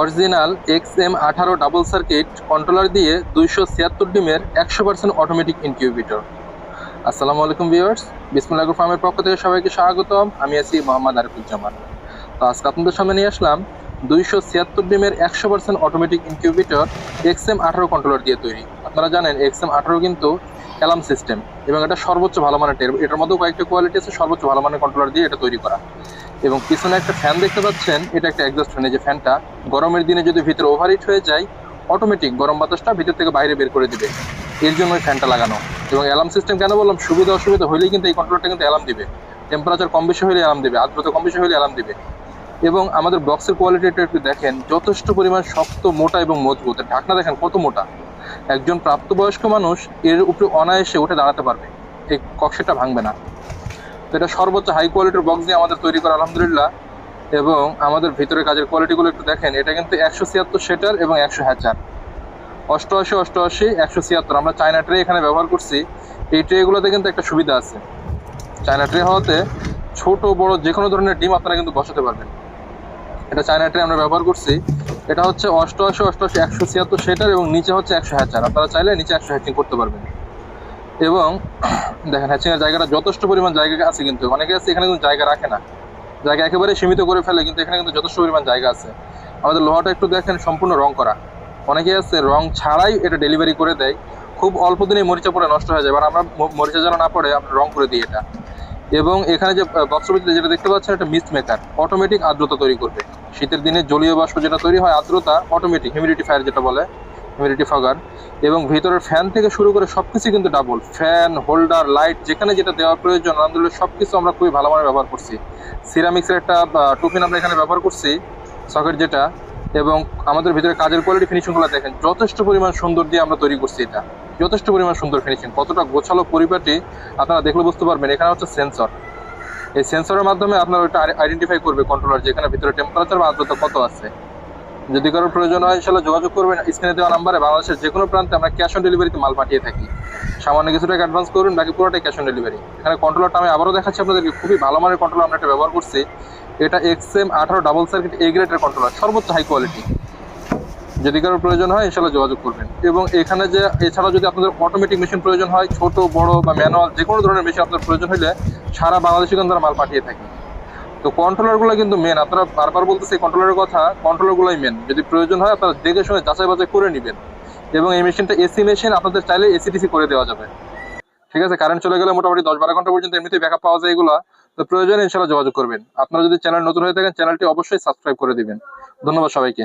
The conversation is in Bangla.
অরিজিনাল এক্স এম আঠারো ডাবল সার্কিট কন্ট্রোলার দিয়ে দুইশো ছিয়াত্তর ডিমের একশো পার্সেন্ট অটোমেটিক ইনকিউবিটর আসসালামু আলাইকুম ভিউয়ার্স বিসমুল্লাহ ফার্মের পক্ষ থেকে সবাইকে স্বাগতম। আমি আছি মোহাম্মদ আরিফুজ্জামান। তো আজকে আপনাদের সামনে নিয়ে আসলাম দুইশো ছিয়াত্তর ডিমের একশো percent automatic incubator X M আঠারো কন্ট্রোলার দিয়ে তৈরি। আপনারা জানেন এক্স এম আঠারো কিন্তু অ্যালার্ম সিস্টেম এবং এটা সর্বোচ্চ ভালো মানের টের এটার মধ্যেও কয়েকটা কোয়ালিটি আছে, সর্বোচ্চ ভালো মানের কন্ট্রোলার দিয়ে এটা তৈরি করা। এবং পিছনে একটা ফ্যান দেখতে পাচ্ছেন, এটা একটা এক্সস্ট ফ্যান যে ফ্যানটা গরমের দিনে যদি ভিতরে ওভারহিট হয়ে যায় অটোমেটিক গরম বাতাসটা ভিতর থেকে বাইরে বের করে দিবে। এর জন্য ওই ফ্যানটা লাগানো। এবং অ্যালার্ম সিস্টেম কেন বললাম? সুবিধা, অসুবিধা হলেই কিন্তু এই কন্ট্রোলটা কিন্তু অ্যালার্ম দিবে। টেম্পারেচার কম বেশি হলে অ্যালার্ম দিবে আর্দ্রতা কম বেশি হলে অ্যালার্ম দিবে। এবং আমাদের বক্সের কোয়ালিটিটা একটু দেখেন, যথেষ্ট পরিমাণ শক্ত, মোটা এবং মজবুত। ঢাকনা দেখেন কত মোটা। একজন প্রাপ্তবয়স্ক মানুষ এর উপরে অনায়াসে উঠে দাঁড়াতে পারবে। এই কক্সেটা ভাঙবে না। তো এটা সর্বোচ্চ হাই কোয়ালিটির বক্স দিয়ে আমাদের তৈরি করা, আলহামদুলিল্লাহ। এবং আমাদের ভিতরে কাজের কোয়ালিটিগুলো একটু দেখেন। এটা কিন্তু একশো ছিয়াত্তর সেটার এবং একশো হ্যাচার অষ্টআশি অষ্টআশি, একশো ছিয়াত্তর। আমরা চায়না ট্রে এখানে ব্যবহার করছি। এই ট্রেগুলোতে কিন্তু একটা সুবিধা আছে। চায়না ট্রে হওয়াতে ছোট, বড় যে কোনো ধরনের ডিম আপনারা কিন্তু বসাতে পারবেন। এটা চায়না ট্রে আমরা ব্যবহার করছি। এটা হচ্ছে অষ্টআশি অষ্টআশি, একশো ছিয়াত্তর সেটার এবং নিচে হচ্ছে একশো হ্যাচার আপনারা চাইলে নিচে একশো হ্যাচিং করতে পারবেন। এবং দেখেন হ্যাচিংয়ের জায়গাটা যথেষ্ট পরিমাণ জায়গা আছে কিন্তু। অনেকে আছে, এখানে কিন্তু জায়গা রাখে না। জায়গা একেবারে সীমিত করে ফেলে, কিন্তু এখানে কিন্তু যথেষ্ট পরিমাণ জায়গা আছে। আমাদের লোহাটা একটু দেখেন, সম্পূর্ণ রং করা। অনেকে আছে, রং ছাড়াই এটা ডেলিভারি করে দেয়। খুব অল্প দিনে মরিচা পড়ে নষ্ট হয়ে যায়, এবার আমরা মরিচা যেন না পড়ে, আমরা রং করে দিই এটা। এবং এখানে যে ভিতরে যেটা দেখতে পাচ্ছেন, এটা মিস্ট মেকার অটোমেটিক আর্দ্রতা তৈরি করবে। শীতের দিনে জলীয় বাষ্প যেটা তৈরি হয়, আর্দ্রতা অটোমেটিক হিউমিডিটি ফায়ার যেটা বলে হিউমিডিটি ফাগার এবং ভিতরের ফ্যান থেকে শুরু করে সবকিছু কিন্তু ডাবল ফ্যান হোল্ডার লাইট যেখানে যেটা দেওয়ার প্রয়োজন, আলহামদুলিল্লাহ সবকিছু আমরা খুবই ভালো মানের ব্যবহার করছি। সিরামিক্সের একটা টুপিন আমরা এখানে ব্যবহার করছি সকেট যেটা, এবং আমাদের ভিতরে কাজের কোয়ালিটি ফিনিশিংগুলো দেখেন, যথেষ্ট পরিমাণ সুন্দর দিয়ে আমরা তৈরি করছি এটা। যথেষ্ট পরিমাণ সুন্দর ফিনিশিং কতটা গোছালো পরিপাটি আপনারা দেখলে বুঝতে পারবেন। এখানে হচ্ছে সেন্সর এই সেন্সরের মাধ্যমে আপনার ওইটা আইডেন্টিফাই করবে কন্ট্রোলার যেখানে ভিতরে টেম্পারেচার বা আর্দ্রতা কত আছে। যদি কারোর প্রয়োজন হয় ইনশাল্লাহ যোগাযোগ করবেন। স্ক্রিনে দেওয়া নাম্বারে বাংলাদেশের যে কোনো প্রান্তে আমরা ক্যাশ অন ডেলিভারিতে মাল পাঠিয়ে থাকি। সামান্য কিছু টাকা অ্যাডভান্স করুন, বাকি পুরোটাই ক্যাশ অন ডেলিভারি এখানে কন্ট্রোলারটা আমি আবারও দেখাচ্ছি আপনাদেরকে। খুবই ভালো মানের কন্ট্রোলার আমরা এটা ব্যবহার করছি। এটা এক্স এম আঠারো ডাবল সার্কিট এ কন্ট্রোলার সর্বোচ্চ হাই কোয়ালিটি যদি কারোর প্রয়োজন হয়, ইনশাল্লাহ যোগাযোগ করবেন। এবং এখানে যে এছাড়া যদি আপনাদের অটোমেটিক মেশিন প্রয়োজন হয়, ছোট, বড় বা ম্যানুয়াল যে কোনো ধরনের মেশিন আপনার প্রয়োজন হলে সারা বাংলাদেশে কিন্তু মাল পাঠিয়ে থাকি। তো কন্ট্রোলারগুলো কিন্তু মেন আপনারা বারবার বলতেছে কন্ট্রোলারের কথা কন্ট্রোলারগুলোই মেন যদি প্রয়োজন হয়, আপনারা দেখে শুনে যাচাই বাছাই করে নেবেন। এবং এই মেশিনটা এসি মেশিন আপনাদের চাইলে এসি টিসি করে দেওয়া যাবে। ঠিক আছে? কারেন্ট চলে গেলে মোটামুটি দশ বারো ঘণ্টা পর্যন্ত এমনিতেই ব্যাকআপ পাওয়া যায় এগুলো। তো প্রয়োজনে ইনশাল্লাহ যোগাযোগ করবেন। আপনারা যদি চ্যানেল নতুন হয়ে থাকেন চ্যানেলটি অবশ্যই সাবস্ক্রাইব করে দিবেন। ধন্যবাদ সবাইকে।